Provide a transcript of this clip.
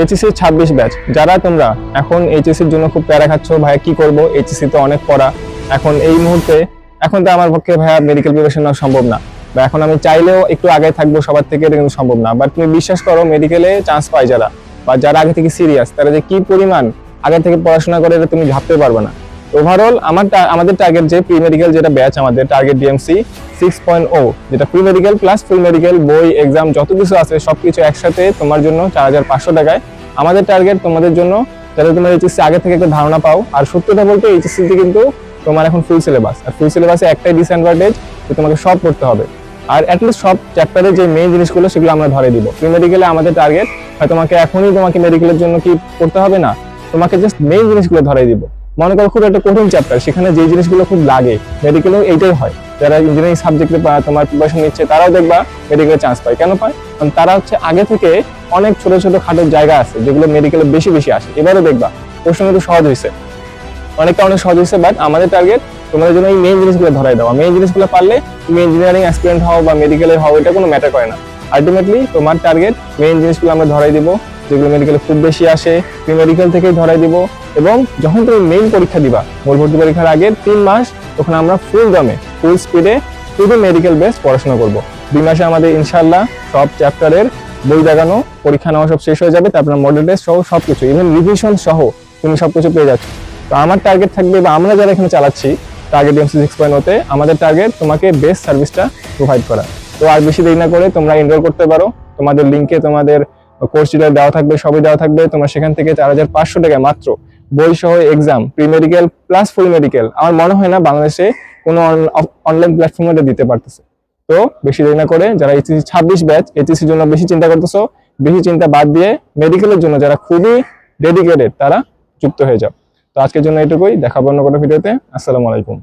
HSC ছাব্বিশ batch যারা তোমরা এখন এইচএসসির জন্য খুব প্যারা খাচ্ছ ভাইয়া কি করব? এইচএসসি তো অনেক পড়া। এখন এই মুহূর্তে, এখন তো আমার পক্ষে ভাইয়া মেডিকেল প্রিপারেশন নেওয়া সম্ভব না। বা এখন আমি চাইলেও একটু আগে থাকব, সবার থেকে এটা কিন্তু সম্ভব না। বাট তুমি বিশ্বাস করো মেডিকেলে চান্স পায় যারা। বা যারা আগে থেকে সিরিয়াস তারা যে কি পরিমাণ আগে থেকে পড়াশোনা করে এটা তুমি ভাবতে পারবে না। ওভারঅল আমার আমাদের টার্গেট যে প্রি মেডিকেল যেটা ব্যাচ আমাদের টার্গেট ডিএমসি সিক্স পয়েন্ট ও যেটা pre medical plus full medical বই এক্সাম যত কিছু আছে, সবকিছু একসাথে তোমার জন্য চার হাজার পাঁচশো টাকায় আমাদের টার্গেট তোমাদের জন্য, যাতে তোমার এইচএসসি আগে থেকে একটা ধারণা পাও। আর সত্যটা বলতে এইচএসসি তে কিন্তু তোমার এখন ফুল সিলেবাস আর ফুল সিলেবাসে একটাই ডিসঅ্যাডভান্টেজ যে তোমাকে সব পড়তে হবে। আর অ্যাটলিস্ট সব চ্যাপ্টারে যে মেইন জিনিসগুলো, সেগুলো আমরা ধরে দিব। প্রি মেডিকেলে আমাদের টার্গেট হয় তোমাকে এখনই তোমাকে মেডিকেলের জন্য কি পড়তে হবে না, তোমাকে জাস্ট মেইন জিনিসগুলো ধরাই দিব। মনে করো খুব একটা কঠিন চ্যাপ্টার সেখানে যে জিনিসগুলো খুব লাগে মেডিকেলেও এইটাই হয়। যারা ইঞ্জিনিয়ারিং সাবজেক্টে তোমার প্রিপারেশন নিচ্ছে, তারাও দেখবা মেডিকেলে চান্স পায়। কেন পায়? তারা হচ্ছে আগে থেকে অনেক ছোট ছোট খাটো জায়গা আছে যেগুলো মেডিকেলে বেশি বেশি আসে। এবারও দেখবা, প্রশ্ন কিন্তু সহজ হয়েছে। অনেকটা অনেক সহজ হয়েছে বাট আমাদের টার্গেট তোমাদের জন্য এই মেইন জিনিসগুলো ধরাই দেওয়া। মেইন জিনিসগুলো পারলে তুমি ইঞ্জিনিয়ারিং অ্যাসপিরেন্ট হও বা মেডিকেলে হও, এটা কোনো ম্যাটার করে না। আলটিমেটলি তোমার টার্গেট মেইন জিনিসগুলো আমরা ধরাই দিব, যেগুলো মেডিকেলে খুব বেশি আসে প্রি মেডিকেল থেকেই ধরাই দিব এবং যখন তুমি মেইন পরীক্ষা দিবা মূল ভর্তি পরীক্ষার আগে তিন মাস, তখন আমরা ফুল দমে ফুল স্পিডে শুধু মেডিকেল বেস পড়াশোনা করব। দুই মাসে আমাদের ইনশাল্লাহ সব চ্যাপ্টারের বই দেখানো, পরীক্ষা নেওয়া সব শেষ হয়ে যাবে, তারপর মডেল টেস্ট সহ সবকিছু ইভেন রিভিশন সহ তুমি সবকিছু পেয়ে যাচ্ছ। তো আমার টার্গেট থাকবে বা আমরা যারা এখানে চালাচ্ছি টার্গেট এমসি সিক্স পয়েন্ট আমাদের টার্গেট তোমাকে বেস্ট সার্ভিসটা প্রোভাইড করা। তো আর বেশি দেরি না করে তোমরা এনরোল করতে পারো। তোমাদের লিঙ্কে তোমাদের কোর্স ডিটেল দেওয়া থাকবে, সবই দেওয়া থাকবে। তোমরা সেখান থেকে চার হাজার পাঁচশো টাকা মাত্র বই সহ exam pre medical plus full medical আমার মনে হয় না বাংলাদেশে কোনো অনলাইন প্ল্যাটফর্মে দিতে পারতেছে। তো বেশি দেরি না করে যারা এইচএসি ছাব্বিশ ব্যাচ এইচএসসির জন্য বেশি চিন্তা করতেছ, বেশি চিন্তা বাদ দিয়ে মেডিকেলের জন্য যারা খুবই ডেডিকেটেড তারা যুক্ত হয়ে যাও। তো আজকের জন্য এটুকুই, দেখাবো অন্য কোনো ভিডিওতে আসসালামু আলাইকুম।